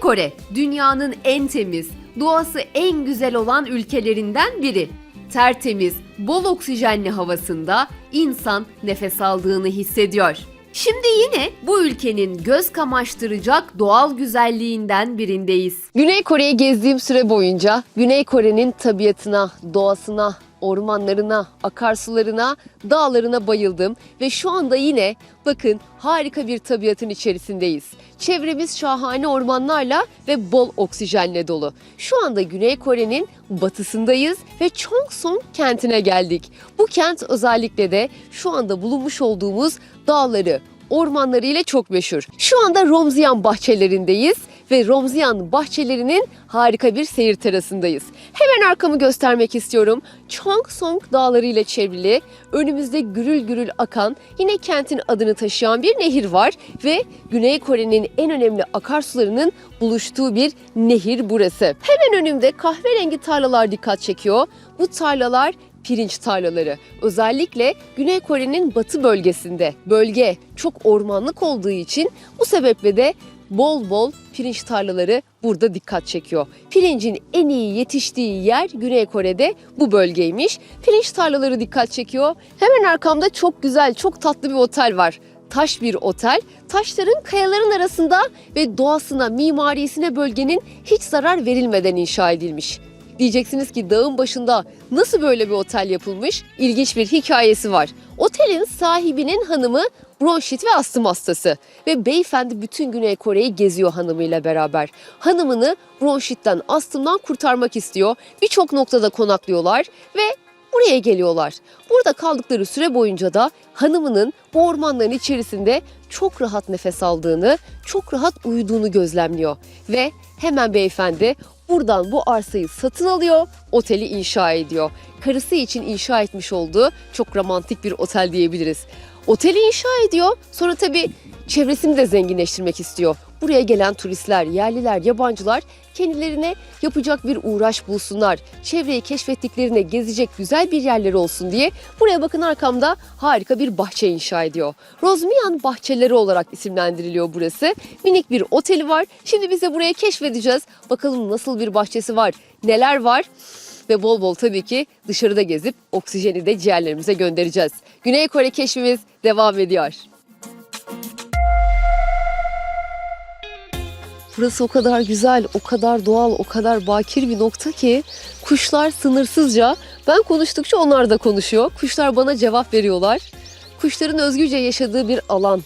Kore, dünyanın en temiz, doğası en güzel olan ülkelerinden biri. Tertemiz, bol oksijenli havasında insan nefes aldığını hissediyor. Şimdi yine bu ülkenin göz kamaştıracak doğal güzelliğinden birindeyiz. Güney Kore'yi gezdiğim süre boyunca Güney Kore'nin tabiatına, doğasına, ormanlarına, akarsularına, dağlarına bayıldım ve şu anda yine bakın harika bir tabiatın içerisindeyiz. Çevremiz şahane ormanlarla ve bol oksijenle dolu. Şu anda Güney Kore'nin batısındayız ve Chongsong kentine geldik. Bu kent özellikle de şu anda bulunmuş olduğumuz dağları, ormanları ile çok meşhur. Şu anda Romziyan bahçelerindeyiz ve Romziyan bahçelerinin harika bir seyir terasındayız. Hemen arkamı göstermek istiyorum. Chongsong dağları ile çevrili, önümüzde gürül gürül akan, yine kentin adını taşıyan bir nehir var ve Güney Kore'nin en önemli akarsularının buluştuğu bir nehir burası. Hemen önümde kahverengi tarlalar dikkat çekiyor. Bu tarlalar pirinç tarlaları. Özellikle Güney Kore'nin batı bölgesinde. Bölge çok ormanlık olduğu için bu sebeple de bol bol pirinç tarlaları burada dikkat çekiyor. Pirincin en iyi yetiştiği yer Güney Kore'de bu bölgeymiş. Pirinç tarlaları dikkat çekiyor. Hemen arkamda çok güzel, çok tatlı bir otel var taş bir otel. Taşların kayaların arasında ve doğasına, mimarisine bölgenin hiç zarar verilmeden inşa edilmiş. Diyeceksiniz ki dağın başında nasıl böyle bir otel yapılmış? İlginç bir hikayesi var. Otelin sahibinin hanımı bronşit ve astım hastası ve beyefendi bütün Güney Kore'yi geziyor hanımıyla beraber. Hanımını bronşitten, astımdan kurtarmak istiyor. Birçok noktada konaklıyorlar ve buraya geliyorlar. Burada kaldıkları süre boyunca da hanımının bu ormanların içerisinde çok rahat nefes aldığını, çok rahat uyuduğunu gözlemliyor. Ve hemen beyefendi buradan bu arsayı satın alıyor, oteli inşa ediyor. Karısı için inşa etmiş olduğu çok romantik bir otel diyebiliriz. Oteli inşa ediyor. Sonra tabii çevresini de zenginleştirmek istiyor. Buraya gelen turistler, yerliler, yabancılar kendilerine yapacak bir uğraş bulsunlar. Çevreyi keşfettiklerine gezecek güzel bir yerleri olsun diye buraya bakın arkamda harika bir bahçe inşa ediyor. Rozmiyan bahçeleri olarak isimlendiriliyor burası. Minik bir oteli var. Şimdi biz de buraya keşfedeceğiz. Bakalım nasıl bir bahçesi var, neler var ve bol bol tabii ki dışarıda gezip oksijeni de ciğerlerimize göndereceğiz. Güney Kore keşfimiz devam ediyor. Burası o kadar güzel, o kadar doğal, o kadar bakir bir nokta ki kuşlar sınırsızca, ben konuştukça onlar da konuşuyor. Kuşlar bana cevap veriyorlar. Kuşların özgürce yaşadığı bir alan.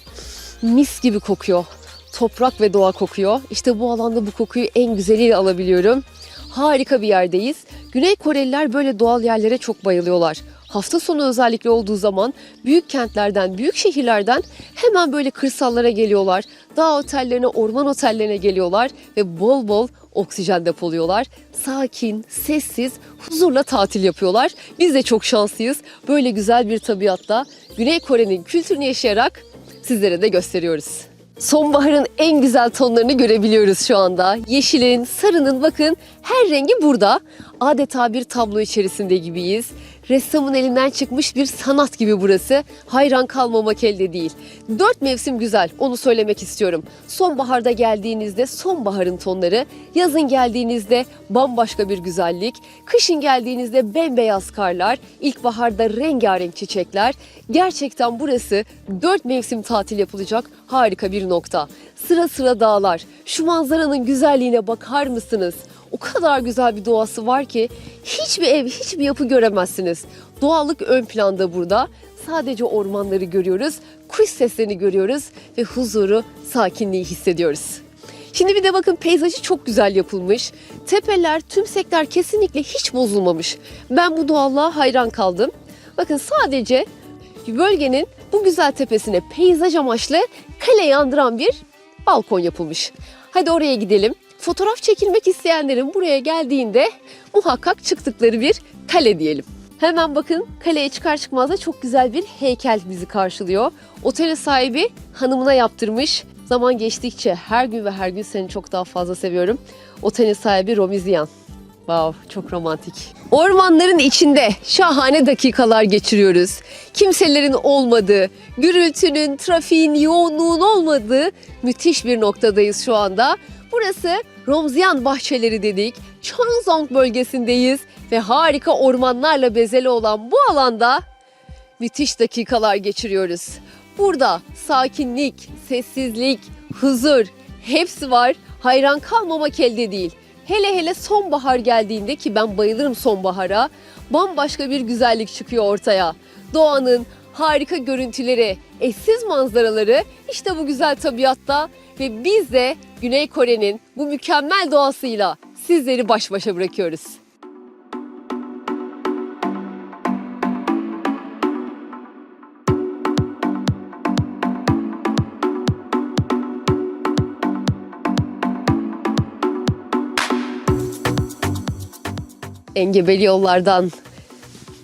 Mis gibi kokuyor. Toprak ve doğa kokuyor. İşte bu alanda bu kokuyu en güzeliyle alabiliyorum. Harika bir yerdeyiz. Güney Koreliler böyle doğal yerlere çok bayılıyorlar. Hafta sonu özellikle olduğu zaman büyük kentlerden, büyük şehirlerden hemen böyle kırsallara geliyorlar. Dağ otellerine, orman otellerine geliyorlar ve bol bol oksijen depoluyorlar. Sakin, sessiz, huzurla tatil yapıyorlar. Biz de çok şanslıyız. Böyle güzel bir tabiatta Güney Kore'nin kültürünü yaşayarak sizlere de gösteriyoruz. Sonbaharın en güzel tonlarını görebiliyoruz şu anda. Yeşilin, sarının bakın her rengi burada. Adeta bir tablo içerisinde gibiyiz. Ressamın elinden çıkmış bir sanat gibi burası. Hayran kalmamak elde değil. Dört mevsim güzel, onu söylemek istiyorum. Sonbaharda geldiğinizde sonbaharın tonları, yazın geldiğinizde bambaşka bir güzellik, kışın geldiğinizde bembeyaz karlar, ilkbaharda rengarenk çiçekler. Gerçekten burası dört mevsim tatil yapılacak harika bir nokta. Sıra sıra dağlar. Şu manzaranın güzelliğine bakar mısınız? O kadar güzel bir doğası var ki hiçbir ev, hiçbir yapı göremezsiniz. Doğallık ön planda burada. Sadece ormanları görüyoruz, kuş seslerini görüyoruz ve huzuru, sakinliği hissediyoruz. Şimdi bir de bakın peyzajı çok güzel yapılmış. Tepeler, tümsekler kesinlikle hiç bozulmamış. Ben bu doğallığa hayran kaldım. Bakın sadece bölgenin bu güzel tepesine peyzaj amaçlı kale andıran bir balkon yapılmış. Hadi oraya gidelim. Fotoğraf çekilmek isteyenlerin buraya geldiğinde muhakkak çıktıkları bir kale diyelim. Hemen bakın kaleye çıkar çıkmaz da çok güzel bir heykel bizi karşılıyor. Otelin sahibi hanımına yaptırmış. Zaman geçtikçe her gün ve her gün seni çok daha fazla seviyorum. Otelin sahibi Romizian. Wow, çok romantik. Ormanların içinde şahane dakikalar geçiriyoruz. Kimselerin olmadığı, gürültünün, trafiğin, yoğunluğun olmadığı müthiş bir noktadayız şu anda. Burası Romzian bahçeleri dedik. Cheongzong bölgesindeyiz ve harika ormanlarla bezeli olan bu alanda müthiş dakikalar geçiriyoruz. Burada sakinlik, sessizlik, huzur hepsi var. Hayran kalmamak elde değil. Hele hele sonbahar geldiğinde ki ben bayılırım sonbahara. Bambaşka bir güzellik çıkıyor ortaya. Doğanın harika görüntüleri, eşsiz manzaraları işte bu güzel tabiatta ve biz de Güney Kore'nin bu mükemmel doğasıyla sizleri baş başa bırakıyoruz. engebeli yollardan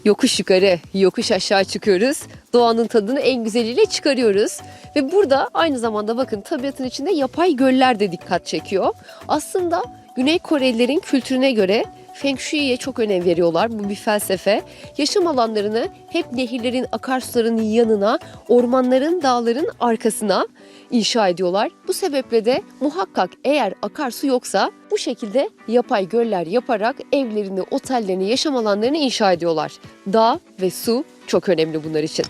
yokuş yukarı, yokuş aşağı çıkıyoruz. Doğanın tadını en güzeliyle çıkarıyoruz. Ve burada aynı zamanda bakın tabiatın içinde yapay göller de dikkat çekiyor. Aslında Güney Korelilerin kültürüne göre Feng Shui'ye çok önem veriyorlar. Bu bir felsefe. Yaşam alanlarını hep nehirlerin, akarsuların yanına, ormanların, dağların arkasına inşa ediyorlar. Bu sebeple de muhakkak eğer akarsu yoksa bu şekilde yapay göller yaparak evlerini, otellerini, yaşam alanlarını inşa ediyorlar. Dağ ve su çok önemli bunlar için.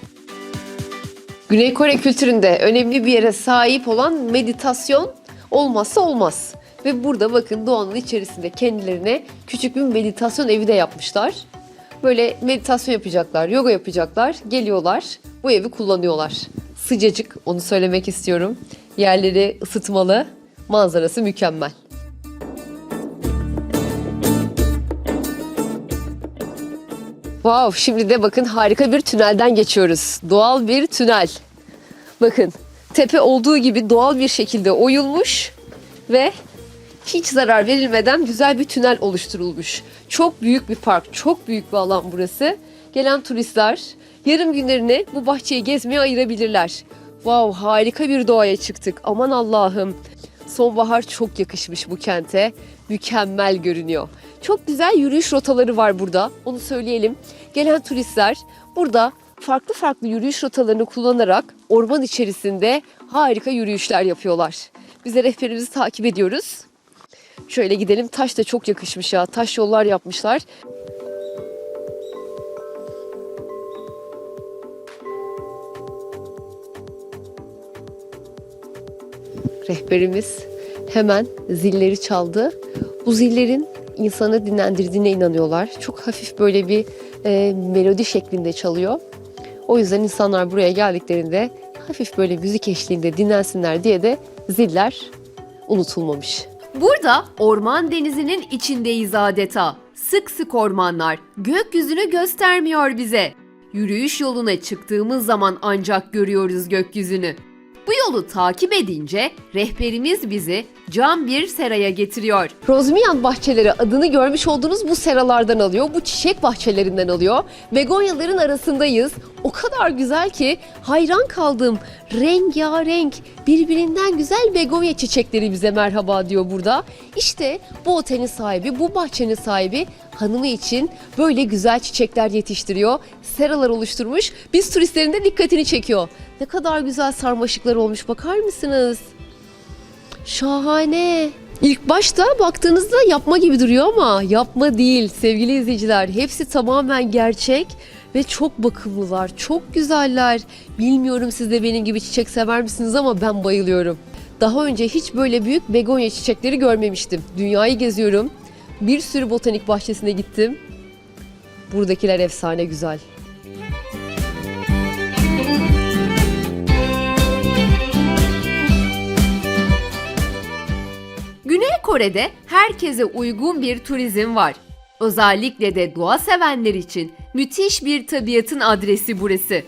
Güney Kore kültüründe önemli bir yere sahip olan meditasyon olmazsa olmaz. Ve burada bakın doğanın içerisinde kendilerine küçük bir meditasyon evi de yapmışlar. Böyle meditasyon yapacaklar, yoga yapacaklar, geliyorlar, bu evi kullanıyorlar. Sıcacık, onu söylemek istiyorum. Yerleri ısıtmalı, manzarası mükemmel. Wow, şimdi de bakın harika bir tünelden geçiyoruz. Doğal bir tünel. Bakın, tepe olduğu gibi doğal bir şekilde oyulmuş ve hiç zarar verilmeden güzel bir tünel oluşturulmuş. Çok büyük bir park, çok büyük bir alan burası. Gelen turistler yarım günlerini bu bahçeyi gezmeye ayırabilirler. Wow harika bir doğaya çıktık. Aman Allah'ım. Sonbahar çok yakışmış bu kente. Mükemmel görünüyor. Çok güzel yürüyüş rotaları var burada. Onu söyleyelim. Gelen turistler burada farklı farklı yürüyüş rotalarını kullanarak orman içerisinde harika yürüyüşler yapıyorlar. Biz de rehberimizi takip ediyoruz. Şöyle gidelim. Taş da çok yakışmış ya. Taş yollar yapmışlar. Rehberimiz hemen zilleri çaldı. Bu zillerin insanı dinlendirdiğine inanıyorlar. Çok hafif böyle bir e, melodi şeklinde çalıyor. O yüzden insanlar buraya geldiklerinde hafif böyle müzik eşliğinde dinlensinler diye de ziller unutulmamış. Burada orman denizinin içindeyiz adeta. Sık sık ormanlar gökyüzünü göstermiyor bize. Yürüyüş yoluna çıktığımız zaman ancak görüyoruz gökyüzünü. Bu yolu takip edince rehberimiz bizi cam bir seraya getiriyor. Rozmiyan bahçeleri adını görmüş olduğunuz bu seralardan alıyor. Bu çiçek bahçelerinden alıyor. Begonyaların arasındayız. O kadar güzel ki hayran kaldığım rengarenk birbirinden güzel begonya çiçekleri bize merhaba diyor burada. İşte bu otelin sahibi, bu bahçenin sahibi hanımı için böyle güzel çiçekler yetiştiriyor. Seralar oluşturmuş. Biz turistlerin de dikkatini çekiyor. Ne kadar güzel sarmaşıklar olmuş bakar mısınız? Şahane. İlk başta baktığınızda yapma gibi duruyor ama yapma değil sevgili izleyiciler. Hepsi tamamen gerçek ve çok bakımlılar, çok güzeller. Bilmiyorum siz de benim gibi çiçek sever misiniz ama ben bayılıyorum. Daha önce hiç böyle büyük begonya çiçekleri görmemiştim. Dünyayı geziyorum. Bir sürü botanik bahçesine gittim. Buradakiler efsane güzel. Güney Kore'de herkese uygun bir turizm var. Özellikle de doğa sevenler için müthiş bir tabiatın adresi burası.